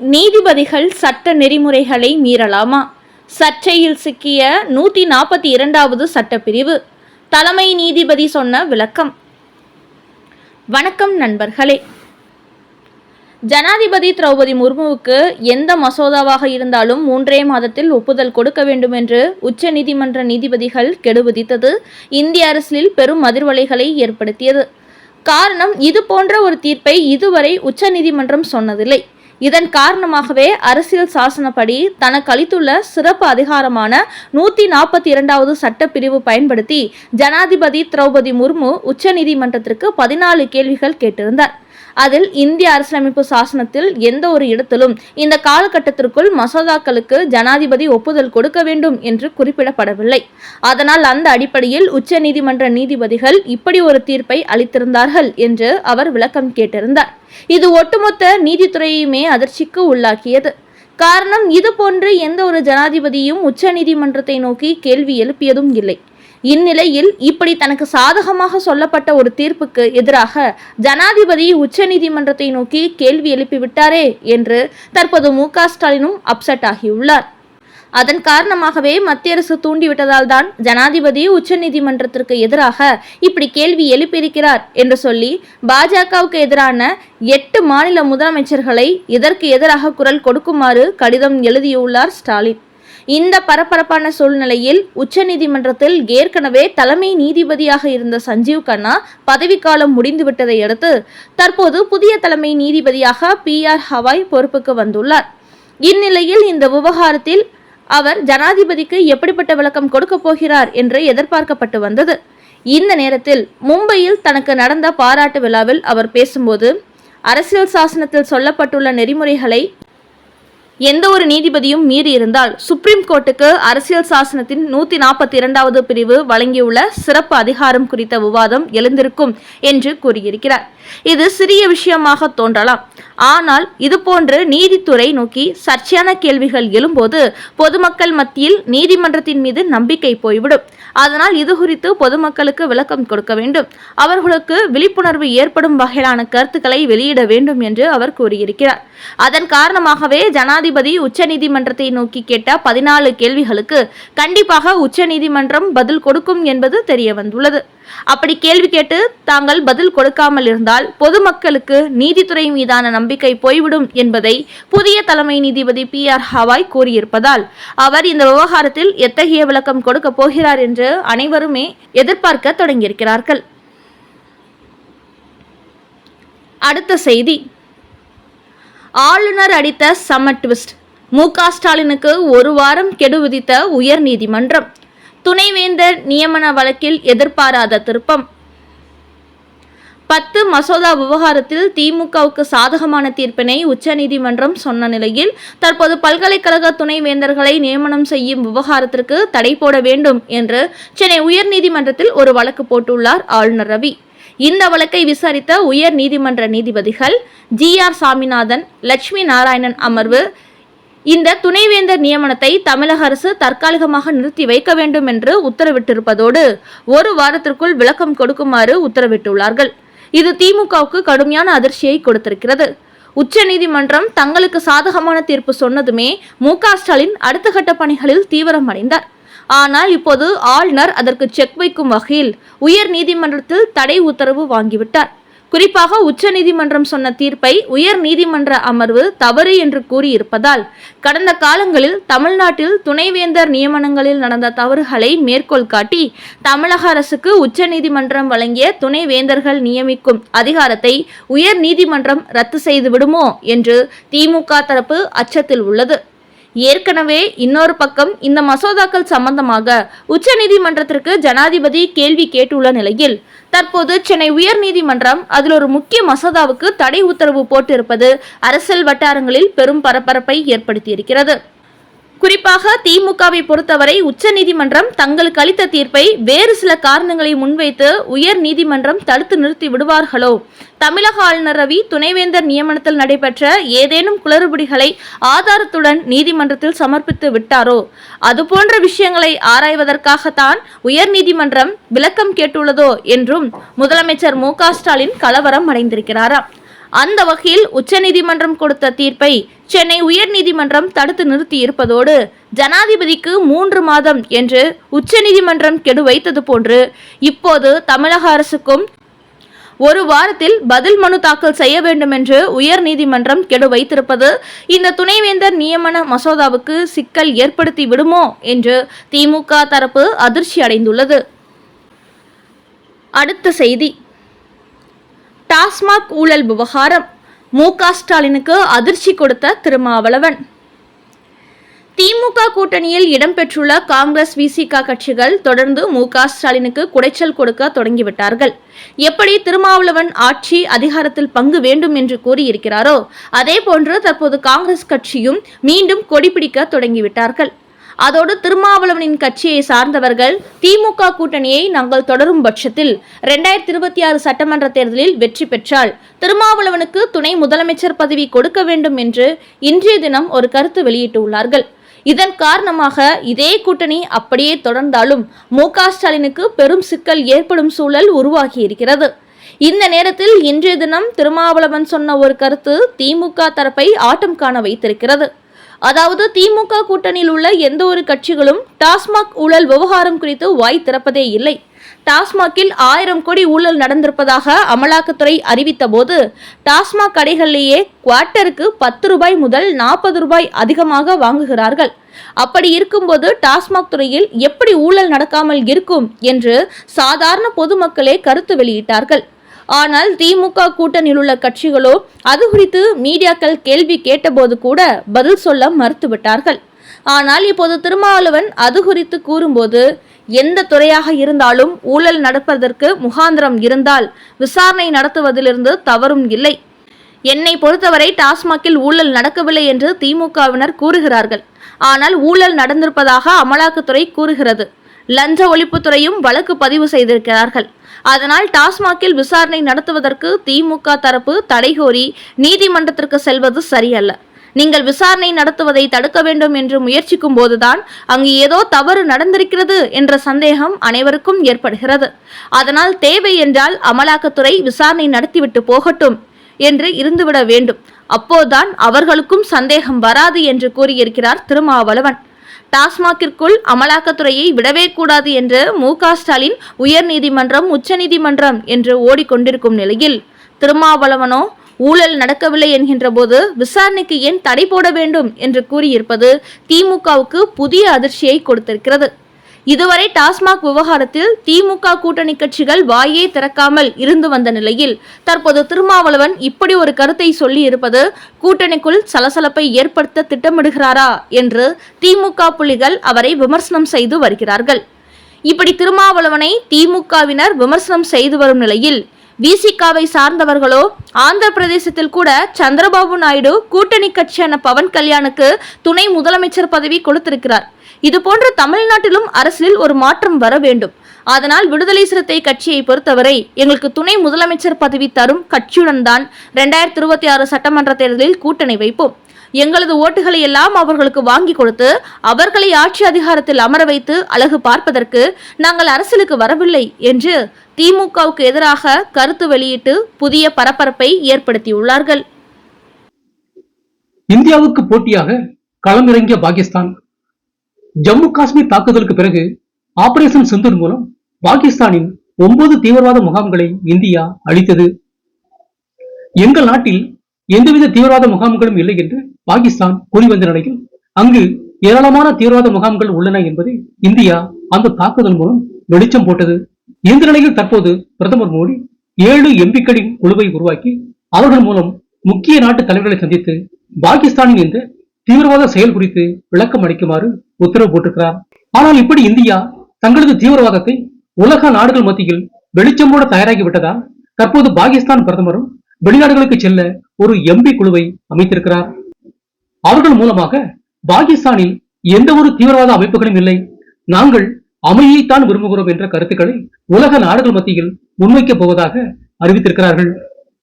நீதிபதிகள் சட்ட நெறிமுறைகளை மீறலாமா? சர்ச்சையில் சிக்கிய நூற்றி நாற்பத்தி இரண்டாவது சட்டப்பிரிவு. தலைமை நீதிபதி சொன்ன விளக்கம். வணக்கம் நண்பர்களே. ஜனாதிபதி திரௌபதி முர்முவுக்கு எந்த மசோதாவாக இருந்தாலும் மூன்றே மாதத்தில் ஒப்புதல் கொடுக்க வேண்டும் என்று உச்சநீதிமன்ற நீதிபதிகள் கெடுவிதித்தது இந்திய அரசியலில் பெரும் அதிர்வலைகளை ஏற்படுத்தியது. காரணம் இது போன்ற ஒரு தீர்ப்பை இதுவரை உச்சநீதிமன்றம் சொன்னதில்லை. இதன் காரணமாகவே அரசியல் சாசனப்படி தனக்கு அளித்துள்ள சிறப்பு அதிகாரமான நூத்தி நாற்பத்தி இரண்டாவது சட்டப்பிரிவு பயன்படுத்தி ஜனாதிபதி திரௌபதி முர்மு உச்சநீதிமன்றத்திற்கு பதினாலு கேள்விகள் கேட்டிருந்தார். அதில் இந்திய அரசியலமைப்பு சாசனத்தில் எந்த ஒரு இடத்திலும் இந்த காலகட்டத்திற்குள் மசோதாக்களுக்கு ஜனாதிபதி ஒப்புதல் கொடுக்க வேண்டும் என்று குறிப்பிடப்படவில்லை. அதனால் அந்த அடிப்படையில் உச்சநீதிமன்ற நீதிபதிகள் இப்படி ஒரு தீர்ப்பை அளித்திருந்தார்கள் என்று அவர் விளக்கம் கேட்டிருந்தார். இது ஒட்டுமொத்த நீதித்துறையுமே அதிர்ச்சிக்கு உள்ளாக்கியது. காரணம் இது போன்று எந்த ஒரு ஜனாதிபதியும் உச்சநீதிமன்றத்தை நோக்கி கேள்வி எழுப்பியதும் இல்லை. இந்நிலையில் இப்படி தனக்கு சாதகமாக சொல்லப்பட்ட ஒரு தீர்ப்புக்கு எதிராக ஜனாதிபதி உச்சநீதிமன்றத்தை நோக்கி கேள்வி எழுப்பிவிட்டாரே என்று தற்போது மு க ஸ்டாலினும் அப்செட் ஆகியுள்ளார். அதன் காரணமாகவே மத்திய அரசு தூண்டிவிட்டதால் தான் ஜனாதிபதி உச்சநீதிமன்றத்திற்கு எதிராக இப்படி கேள்வி எழுப்பியிருக்கிறார் என்று சொல்லி பாஜகவுக்கு எதிரான எட்டு மாநில முதலமைச்சர்களை இதற்கு எதிராக குரல் கொடுக்குமாறு கடிதம் எழுதியுள்ளார் ஸ்டாலின். இந்த பரபரப்பான சூழ்நிலையில் உச்சநீதிமன்றத்தில் ஏற்கனவே தலைமை நீதிபதியாக இருந்த சஞ்சீவ் கண்ணா பதவிக்காலம் முடிந்துவிட்டதை அடுத்து தற்போது புதிய தலைமை நீதிபதியாக பி ஆர் ஹவாய் பொறுப்புக்கு வந்துள்ளார். இந்நிலையில் இந்த விவகாரத்தில் அவர் ஜனாதிபதிக்கு எப்படிப்பட்ட விளக்கம் கொடுக்க போகிறார் என்று எதிர்பார்க்கப்பட்டு வந்தது. இந்த நேரத்தில் மும்பையில் தனக்கு நடந்த பாராட்டு விழாவில் அவர் பேசும்போது அரசியல் சாசனத்தில் சொல்லப்பட்டுள்ள நெறிமுறைகளை எந்த ஒரு நீதிபதியும் மீறி இருந்தால் சுப்ரீம் கோர்ட்டுக்கு அரசியல் சாசனத்தின் நூத்தி நாற்பத்தி இரண்டாவது பிரிவு வழங்கியுள்ள சிறப்பு அதிகாரம் குறித்த விவாதம் எழுந்திருக்கும் என்று கூறியிருக்கிறார். இது சிறிய விஷயமாக தோன்றலாம். ஆனால் இதுபோன்று நீதித்துறை நோக்கி சர்ச்சையான கேள்விகள் எழும்போது பொதுமக்கள் மத்தியில் நீதிமன்றத்தின் மீது நம்பிக்கை போய்விடும். அதனால் இது குறித்து பொதுமக்களுக்கு விளக்கம் கொடுக்க வேண்டும். அவர்களுக்கு விழிப்புணர்வு ஏற்படும் வகையிலான கருத்துக்களை வெளியிட வேண்டும் என்று அவர் கூறியிருக்கிறார். அதன் காரணமாகவே ஜனாதிபதி உச்சநீதிமன்றத்தை நோக்கி கேட்ட பதினாலு கேள்விகளுக்கு கண்டிப்பாக உச்சநீதிமன்றம் பதில் கொடுக்கும் என்பது தெரிய வந்துள்ளது அப்படி கேள்வி கேட்டு தாங்கள் பதில் கொடுக்காமல் இருந்தால் பொதுமக்களுக்கு நீதித்துறை மீதான நம்பிக்கை போய்விடும் என்பதை புதிய தலைமை நீதிபதி பி ஆர் ஹவாய் கூறியிருப்பதால் அவர் இந்த விவகாரத்தில் எத்தகைய விளக்கம் கொடுக்க போகிறார் என்று அனைவருமே எதிர்பார்க்க தொடங்கியிருக்கிறார்கள். அடுத்த செய்தி. ஆளுநர் அடித்த சம ட்விஸ்ட் மு க ஸ்டாலினுக்கு ஒரு வாரம் கெடு விதித்த உயர் நீதிமன்றம் துணைவேந்தர் நியமன வழக்கில் எதிர்பாராத திருப்பம். பத்து மசோதா விவகாரத்தில் திமுகவுக்கு சாதகமான தீர்ப்பினை உச்சநீதிமன்றம் சொன்ன நிலையில் தற்போது பல்கலைக்கழக துணைவேந்தர்களை நியமனம் செய்யும் விவகாரத்திற்கு தடை போட வேண்டும் என்று சென்னை உயர்நீதிமன்றத்தில் ஒரு வழக்கு போட்டுள்ளார் ஆளுநர் ரவி. இந்த வழக்கை விசாரித்த உயர் நீதிமன்ற நீதிபதிகள் ஜி ஆர் சாமிநாதன் லட்சுமி நாராயணன் அமர்வு இந்த துணைவேந்தர் நியமனத்தை தமிழக அரசு தற்காலிகமாக நிறுத்தி வைக்க வேண்டும் என்று உத்தரவிட்டிருப்பதோடு ஒரு வாரத்திற்குள் விளக்கம் கொடுக்குமாறு உத்தரவிட்டுள்ளார்கள். இது திமுகவுக்கு கடுமையான அதிர்ச்சியை கொடுத்திருக்கிறது. உச்சநீதிமன்றம் தங்களுக்கு சாதகமான தீர்ப்பு சொன்னதுமே மு ஸ்டாலின் அடுத்த கட்ட பணிகளில் தீவிரமடைந்தார். ஆனால் இப்போது ஆளுநர் அதற்கு செக் வைக்கும் வகையில் உயர் நீதிமன்றத்தில் தடை உத்தரவு வாங்கிவிட்டார். குறிப்பாக உச்சநீதிமன்றம் சொன்ன தீர்ப்பை உயர் நீதிமன்ற அமர்வு தவறு என்று கூறியிருப்பதால் கடந்த காலங்களில் தமிழ்நாட்டில் துணைவேந்தர் நியமனங்களில் நடந்த தவறுகளை மேற்கோள் காட்டி தமிழக அரசுக்கு உச்சநீதிமன்றம் வழங்கிய துணைவேந்தர்கள் நியமிக்கும் அதிகாரத்தை உயர் நீதிமன்றம் ரத்து செய்துவிடுமோ என்று திமுக தரப்பு அச்சத்தில் உள்ளது. ஏற்கனவே இன்னொரு பக்கம் இந்த மசோதாக்கள் சம்பந்தமாக உச்சநீதிமன்றத்திற்கு ஜனாதிபதி கேள்வி கேட்டுள்ள நிலையில் தற்போது சென்னை உயர்நீதிமன்றம் அதில் ஒரு முக்கிய மசோதாவுக்கு தடை உத்தரவு போட்டிருப்பது அரசியல் வட்டாரங்களில் பெரும் பரபரப்பை ஏற்படுத்தியிருக்கிறது. குறிப்பாக திமுகவை பொறுத்தவரை உச்சநீதிமன்றம் தங்களுக்கு அளித்த தீர்ப்பை வேறு சில காரணங்களை முன்வைத்து உயர் நீதிமன்றம் தடுத்து நிறுத்தி விடுவார்களோ? தமிழக ஆளுநர் ரவி துணைவேந்தர் நியமனத்தில் நடைபெற்ற ஏதேனும் குளறுபடிகளை ஆதாரத்துடன் நீதிமன்றத்தில் சமர்ப்பித்து விட்டாரோ? அதுபோன்ற விஷயங்களை ஆராய்வதற்காகத்தான் உயர் நீதிமன்றம் விளக்கம் கேட்டுள்ளதோ என்றும் முதலமைச்சர் மு க ஸ்டாலின் கலவரம் அடைந்திருக்கிறாராம். அந்த வகையில் உச்சநீதிமன்றம் கொடுத்த தீர்ப்பை சென்னை உயர்நீதிமன்றம் தடுத்து நிறுத்தி இருப்பதோடு ஜனாதிபதிக்கு மூன்று மாதம் என்று உச்சநீதிமன்றம் கெடு வைத்தது போன்று இப்போது தமிழக அரசுக்கும் ஒரு வாரத்தில் பதில் மனு தாக்கல் செய்ய வேண்டும் என்று உயர்நீதிமன்றம் கெடு வைத்திருப்பது இந்த துணைவேந்தர் நியமன மசோதாவுக்கு சிக்கல் ஏற்படுத்தி விடுமோ என்று திமுக தரப்பு அதிர்ச்சி அடைந்துள்ளது. அடுத்த செய்தி. டாஸ்மாக் ஊழல் விவகாரம். மு க ஸ்டாலினுக்கு அதிர்ச்சி கொடுத்த திருமாவளவன். திமுக கூட்டணியில் இடம்பெற்றுள்ள காங்கிரஸ் விசிக கட்சிகள் தொடர்ந்து மு க ஸ்டாலினுக்கு குடைச்சல் கொடுக்க தொடங்கிவிட்டார்கள். எப்படி திருமாவளவன் ஆட்சி அதிகாரத்தில் பங்கு வேண்டும் என்று கூறியிருக்கிறாரோ அதேபோன்று தற்போது காங்கிரஸ் கட்சியும் மீண்டும் கொடிபிடிக்க தொடங்கிவிட்டார்கள். அதோடு திருமாவளவனின் கட்சியை சார்ந்தவர்கள் திமுக கூட்டணியை நாங்கள் தொடரும் பட்சத்தில் இரண்டாயிரத்தி இருபத்தி ஆறு சட்டமன்ற தேர்தலில் வெற்றி பெற்றால் திருமாவளவனுக்கு துணை முதலமைச்சர் பதவி கொடுக்க வேண்டும் என்று இன்றைய தினம் ஒரு கருத்து வெளியிட்டுள்ளார்கள். இதன் காரணமாக இதே கூட்டணி அப்படியே தொடர்ந்தாலும் மு ஸ்டாலினுக்கு பெரும் சிக்கல் ஏற்படும் சூழல் உருவாகி இருக்கிறது. இந்த நேரத்தில் இன்றைய தினம் திருமாவளவன் சொன்ன ஒரு கருத்து திமுக தரப்பை ஆட்டம் காண வைத்திருக்கிறது. அதாவது திமுக கூட்டணியில் உள்ள எந்த ஒரு கட்சிகளும் டாஸ்மாக் ஊழல் விவகாரம் குறித்து வாய் திறப்பதே இல்லை. டாஸ்மாகில் ஆயிரம் கோடி ஊழல் நடந்திருப்பதாக அமலாக்கத்துறை அறிவித்த போது டாஸ்மாக் கடைகளிலேயே குவார்ட்டருக்கு பத்து ரூபாய் முதல் நாற்பது ரூபாய் அதிகமாக வாங்குகிறார்கள். அப்படி இருக்கும்போது டாஸ்மாக் துறையில் எப்படி ஊழல் நடக்காமல் இருக்கும் என்று சாதாரண பொதுமக்களே கருத்து வெளியிட்டார்கள். ஆனால் திமுக கூட்டணியில் உள்ள கட்சிகளோ அது குறித்து மீடியாக்கள் கேள்வி கேட்டபோது கூட பதில் சொல்ல மறுத்துவிட்டார்கள். ஆனால் இப்போது திருமாவளவன் அது குறித்து கூறும்போது எந்த துறையாக இருந்தாலும் ஊழல் நடப்பதற்கு முகாந்திரம் இருந்தால் விசாரணை நடத்துவதிலிருந்து தவறும் இல்லை. என்னை பொறுத்தவரை டாஸ்மாகில் ஊழல் நடக்கவில்லை என்று திமுகவினர் கூறுகிறார்கள். ஆனால் ஊழல் நடந்திருப்பதாக அமலாக்கத்துறை கூறுகிறது. லஞ்ச ஒழிப்புத்துறையும் வழக்கு பதிவு செய்திருக்கிறார்கள். அதனால் டாஸ்மாகில் விசாரணை நடத்துவதற்கு திமுக தரப்பு தடை கோரி நீதிமன்றத்திற்கு செல்வது சரியல்ல. நீங்கள் விசாரணை நடத்துவதை தடுக்க வேண்டும் என்று முயற்சிக்கும் போதுதான் அங்கு ஏதோ தவறு நடந்திருக்கிறது என்ற சந்தேகம் அனைவருக்கும் ஏற்படுகிறது. அதனால் தேவை என்றால் அமலாக்கத்துறை விசாரணை நடத்திவிட்டு போகட்டும் என்று இருந்துவிட வேண்டும். அப்போதுதான் அவர்களுக்கும் சந்தேகம் வராது என்று கூறியிருக்கிறார் திருமாவளவன். டாஸ்மாகிற்குள் அமலாக்கத்துறையை விடவே கூடாது என்று மு க ஸ்டாலின் உயர்நீதிமன்றம் உச்சநீதிமன்றம் என்று ஓடிக்கொண்டிருக்கும் நிலையில் திருமாவளவனோ ஊழல் நடக்கவில்லை என்கின்ற போது விசாரணைக்கு ஏன் தடை போட வேண்டும் என்று கூறியிருப்பது திமுகவுக்கு புதிய அதிர்ச்சியை கொடுத்திருக்கிறது. இதுவரை டாஸ்மாக் விவகாரத்தில் திமுக கூட்டணி கட்சிகள் வாயே திறக்காமல் இருந்து வந்த நிலையில் தற்போது திருமாவளவன் இப்படி ஒரு கருத்தை சொல்லி இருப்பது கூட்டணிக்குள் சலசலப்பை ஏற்படுத்த திட்டமிடுகிறாரா என்று திமுக புலிகள் அவரை விமர்சனம் செய்து வருகிறார்கள். இப்படி திருமாவளவனை திமுகவினர் விமர்சனம் செய்து வரும் நிலையில் விசிகாவை சார்ந்தவர்களோ ஆந்திர பிரதேசத்தில் கூட சந்திரபாபு நாயுடு கூட்டணி கட்சியான பவன் கல்யாணுக்கு துணை முதலமைச்சர் பதவி கொடுத்திருக்கிறார். இதுபோன்று தமிழ்நாட்டிலும் அரசியலில் ஒரு மாற்றம் வர வேண்டும். அதனால் விடுதலை சிறுத்தை கட்சியை பொறுத்தவரை எங்களுக்கு துணை முதலமைச்சர் பதவி தரும் கட்சியுடன் தான் இரண்டாயிரத்தி இருபத்தி ஆறு சட்டமன்ற தேர்தலில் கூட்டணி வைப்போம். எங்களது ஓட்டுகளை எல்லாம் அவர்களுக்கு வாங்கி கொடுத்து அவர்களை ஆட்சி அதிகாரத்தில் அமர வைத்து அழகு பார்ப்பதற்கு நாங்கள் அரசியலுக்கு வரவில்லை என்று திமுகவுக்கு எதிராக கருத்து வெளியிட்டு புதிய பரபரப்பை ஏற்படுத்தியுள்ளார்கள். இந்தியாவுக்கு போட்டியாக களமிறங்கிய பாகிஸ்தான் ஜம்மு காஷ்மீர் தாக்குதலுக்கு பிறகு ஆபரேஷன் சிந்தூர் மூலம் பாகிஸ்தானின் ஒன்பது தீவிரவாத முகாம்களை இந்தியா அழித்தது. எங்கள் நாட்டில் எந்தவித தீவிரவாத முகாம்களும் இல்லை என்று பாகிஸ்தான் கூறி வந்த நிலையில் அங்கு ஏராளமான தீவிரவாத முகாம்கள் உள்ளன என்பதை இந்தியா அந்த தாக்குதல் மூலம் வெளிச்சம் போட்டது. இந்த நிலையில் தற்போது பிரதமர் மோடி ஏழு எம்பிக்களின் குழுவை உருவாக்கி அவர்கள் மூலம் முக்கிய நாட்டு தலைவர்களை சந்தித்து பாகிஸ்தானின் இந்த தீவிரவாத செயல் குறித்து விளக்கம் அளிக்குமாறு உத்தரவு போட்டிருக்கிறார். ஆனால் இப்படி இந்தியா தங்களது தீவிரவாதத்தை உலக நாடுகள் மத்தியில் வெளிச்சம் போட தயாராகிவிட்டதால் தற்போது பாகிஸ்தான் பிரதமரும் வெளிநாடுகளுக்கு செல்ல ஒரு எம்பி குழுவை அமைத்திருக்கிறார். அவர்கள் மூலமாக பாகிஸ்தானில் எந்த ஒரு தீவிரவாத அமைப்புகளும் இல்லை. நாங்கள் அமைதியைத்தான் விரும்புகிறோம் என்ற கருத்துக்களை உலக நாடுகள் மத்தியில் முன்வைக்கப் போவதாக அறிவித்திருக்கிறார்கள்.